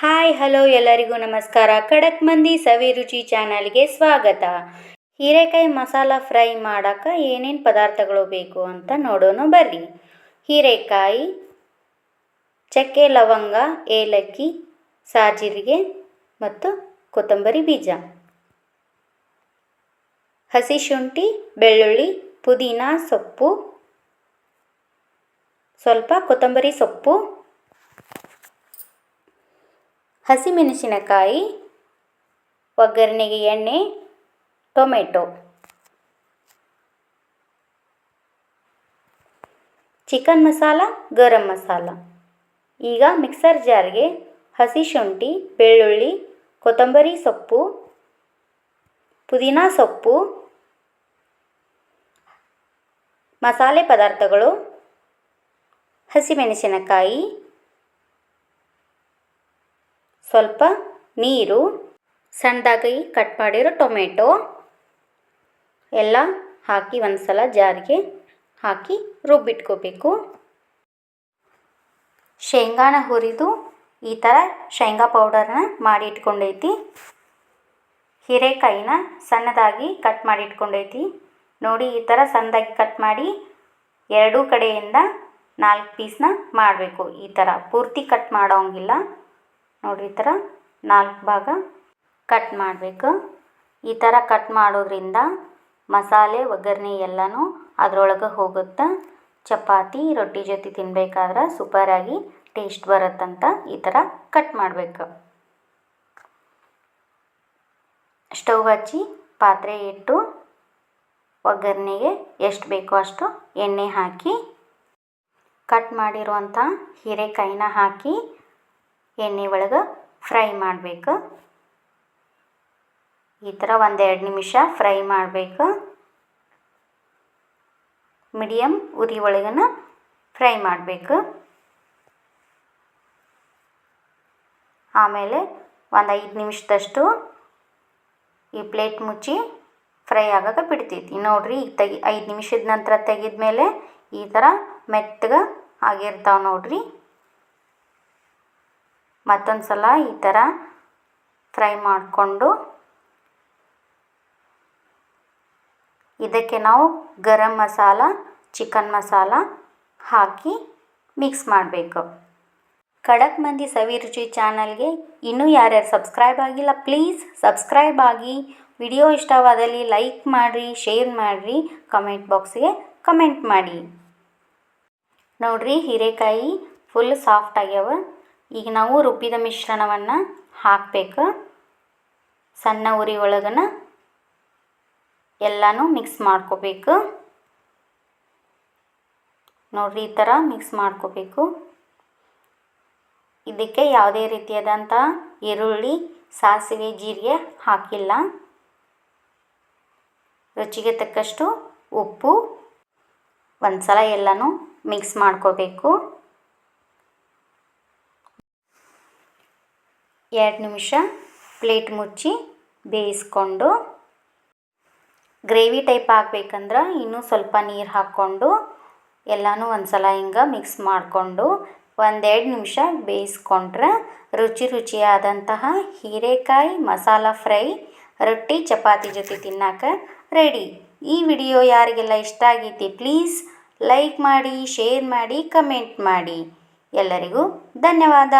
Hi, hello ಎಲ್ಲರಿಗೂ ನಮಸ್ಕಾರ. ಖಡಕ್ ಮಂದಿ ಸವಿ ರುಚಿ ಚಾನಲ್ಗೆ ಸ್ವಾಗತ. ಹೀರೆಕಾಯಿ ಮಸಾಲ ಫ್ರೈ ಮಾಡೋಕ್ಕೆ ಏನೇನು ಪದಾರ್ಥಗಳು ಬೇಕು ಅಂತ ನೋಡೋಣ ಬರ್ರಿ. ಹೀರೆಕಾಯಿ, ಚಕ್ಕೆ ಲವಂಗ, ಏಲಕ್ಕಿ, ಸಾಜಿರಿಗೆ ಮತ್ತು ಕೊತ್ತಂಬರಿ ಬೀಜ. ಹಸಿ ಶುಂಠಿ, ಬೆಳ್ಳುಳ್ಳಿ, ಪುದೀನ ಸೊಪ್ಪು, ಸ್ವಲ್ಪ ಕೊತ್ತಂಬರಿ ಸೊಪ್ಪು. ಹಸಿಮೆಣಸಿನಕಾಯಿ, ಒಗ್ಗರಣೆಗೆ ಎಣ್ಣೆ, ಟೊಮೆಟೊ. ಚಿಕನ್ ಮಸಾಲ, ಗರಂ ಮಸಾಲ. ಈಗ ಮಿಕ್ಸರ್ ಜಾರ್ಗೆ ಹಸಿ ಶುಂಠಿ, ಬೆಳ್ಳುಳ್ಳಿ, ಕೊತ್ತಂಬರಿ ಸೊಪ್ಪು, ಪುದೀನ ಸೊಪ್ಪು, ಮಸಾಲೆ ಪದಾರ್ಥಗಳು, ಹಸಿಮೆಣಸಿನಕಾಯಿ ಸ್ವಲ್ಪ ನೀರು ಸಣ್ಣದಾಗಿ ಕಟ್ ಮಾಡಿರೋ ಟೊಮೆಟೊ ಎಲ್ಲ ಹಾಕಿ ಒಂದು ಸಲ ಜಾರಿಗೆ ಹಾಕಿ ರುಬ್ಬಿಟ್ಕೋಬೇಕು. ಶೇಂಗಾನ ಹುರಿದು ಈ ಥರ ಶೇಂಗಾ ಪೌಡರ್ನ ಮಾಡಿ ಇಟ್ಕೊಂಡೈತಿ. ಹೀರೆಕಾಯಿನ ಸಣ್ಣದಾಗಿ ಕಟ್ ಮಾಡಿ ಇಟ್ಕೊಂಡೈತಿ. ನೋಡಿ ಈ ಥರ ಸಣ್ಣದಾಗಿ ಕಟ್ ಮಾಡಿ ಎರಡೂ ಕಡೆಯಿಂದ ನಾಲ್ಕು ಪೀಸ್ನ ಮಾಡಬೇಕು. ಈ ಥರ ಪೂರ್ತಿ ಕಟ್ ಮಾಡೋಂಗಿಲ್ಲ. ನೋಡಿರಿ ಈ ಥರ ನಾಲ್ಕು ಭಾಗ ಕಟ್ ಮಾಡಬೇಕು. ಈ ಥರ ಕಟ್ ಮಾಡೋದ್ರಿಂದ ಮಸಾಲೆ, ಒಗ್ಗರಣೆ ಎಲ್ಲನೂ ಅದರೊಳಗೆ ಹೋಗುತ್ತೆ. ಚಪಾತಿ, ರೊಟ್ಟಿ ಜೊತೆ ತಿನ್ಬೇಕಾದ್ರೆ ಸೂಪರಾಗಿ ಟೇಸ್ಟ್ ಬರುತ್ತಂತ ಈ ಥರ ಕಟ್ ಮಾಡಬೇಕು. ಸ್ಟೌವ್ ಹಚ್ಚಿ ಪಾತ್ರೆ ಇಟ್ಟು ಒಗ್ಗರಣೆಗೆ ಎಷ್ಟು ಬೇಕೋ ಅಷ್ಟು ಎಣ್ಣೆ ಹಾಕಿ, ಕಟ್ ಮಾಡಿರುವಂಥ ಹೀರೆಕಾಯಿನ ಹಾಕಿ ಎಣ್ಣೆ ಒಳಗೆ ಫ್ರೈ ಮಾಡಬೇಕು. ಈ ಥರ ಒಂದೆರಡು ನಿಮಿಷ ಫ್ರೈ ಮಾಡಬೇಕು. ಮೀಡಿಯಮ್ ಉರಿ ಒಳಗನ ಫ್ರೈ ಮಾಡಬೇಕು. ಆಮೇಲೆ ಒಂದು ಐದು ನಿಮಿಷದಷ್ಟು ಈ ಪ್ಲೇಟ್ ಮುಚ್ಚಿ ಫ್ರೈ ಆಗೋಕೆ ಬಿಡ್ತೈತಿ. ನೋಡಿರಿ ಈಗ ತೆಗಿ ಐದು ನಿಮಿಷದ ನಂತರ ತೆಗೆದ ಮೇಲೆ ಈ ಥರ ಮೆತ್ತಗೆ ಆಗಿರ್ತಾವೆ ನೋಡಿರಿ. ಮತ್ತೊಂದು ಸಲ ಈ ಥರ ಫ್ರೈ ಮಾಡಿಕೊಂಡು ಇದಕ್ಕೆ ನಾವು ಗರಂ ಮಸಾಲ ಚಿಕನ್ ಮಸಾಲ ಹಾಕಿ ಮಿಕ್ಸ್ ಮಾಡಬೇಕು. ಖಡಕ್ ಮಂದಿ ಸವಿ ರುಚಿ ಚಾನಲ್ಗೆ ಇನ್ನೂ ಯಾರ್ಯಾರು ಸಬ್ಸ್ಕ್ರೈಬ್ ಆಗಿಲ್ಲ ಪ್ಲೀಸ್ ಸಬ್ಸ್ಕ್ರೈಬ್ ಆಗಿ. ವಿಡಿಯೋ ಇಷ್ಟವಾದಲ್ಲಿ ಲೈಕ್ ಮಾಡಿರಿ, ಶೇರ್ ಮಾಡಿರಿ, ಕಮೆಂಟ್ ಬಾಕ್ಸ್ಗೆ ಕಮೆಂಟ್ ಮಾಡಿ. ನೋಡಿರಿ ಹೀರೆಕಾಯಿ ಫುಲ್ ಸಾಫ್ಟ್ ಆಗ್ಯಾವ. ಈಗ ನಾವು ರುಬ್ಬಿದ ಮಿಶ್ರಣವನ್ನು ಹಾಕಬೇಕು. ಸಣ್ಣ ಉರಿ ಒಳಗನ ಎಲ್ಲನೂ ಮಿಕ್ಸ್ ಮಾಡ್ಕೋಬೇಕು. ನೋಡ್ರಿ ಈ ಥರ ಮಿಕ್ಸ್ ಮಾಡ್ಕೋಬೇಕು. ಇದಕ್ಕೆ ಯಾವುದೇ ರೀತಿಯಾದಂಥ ಈರುಳ್ಳಿ, ಸಾಸಿವೆ, ಜೀರಿಗೆ ಹಾಕಿಲ್ಲ. ರುಚಿಗೆ ತಕ್ಕಷ್ಟು ಉಪ್ಪು ಒಂದು ಸಲ ಎಲ್ಲನೂ ಮಿಕ್ಸ್ ಮಾಡ್ಕೋಬೇಕು. ಎರಡು ನಿಮಿಷ ಪ್ಲೇಟ್ ಮುಚ್ಚಿ ಬೇಯಿಸ್ಕೊಂಡು ಗ್ರೇವಿ ಟೈಪ್ ಆಗಬೇಕಂದ್ರೆ ಇನ್ನೂ ಸ್ವಲ್ಪ ನೀರು ಹಾಕ್ಕೊಂಡು ಎಲ್ಲನೂ ಒಂದು ಸಲ ಹಿಂಗೆ ಮಿಕ್ಸ್ ಮಾಡಿಕೊಂಡು ಒಂದೆರಡು ನಿಮಿಷ ಬೇಯಿಸ್ಕೊಂಡ್ರೆ ರುಚಿ ರುಚಿಯಾದಂತಹ ಹೀರೆಕಾಯಿ ಮಸಾಲ ಫ್ರೈ, ರೊಟ್ಟಿ, ಚಪಾತಿ ಜೊತೆ ತಿನ್ನಕ್ಕೆ ರೆಡಿ. ಈ ವಿಡಿಯೋ ಯಾರಿಗೆಲ್ಲ ಇಷ್ಟ ಆಗೈತಿ ಪ್ಲೀಸ್ ಲೈಕ್ ಮಾಡಿ, ಶೇರ್ ಮಾಡಿ, ಕಮೆಂಟ್ ಮಾಡಿ. ಎಲ್ಲರಿಗೂ ಧನ್ಯವಾದ.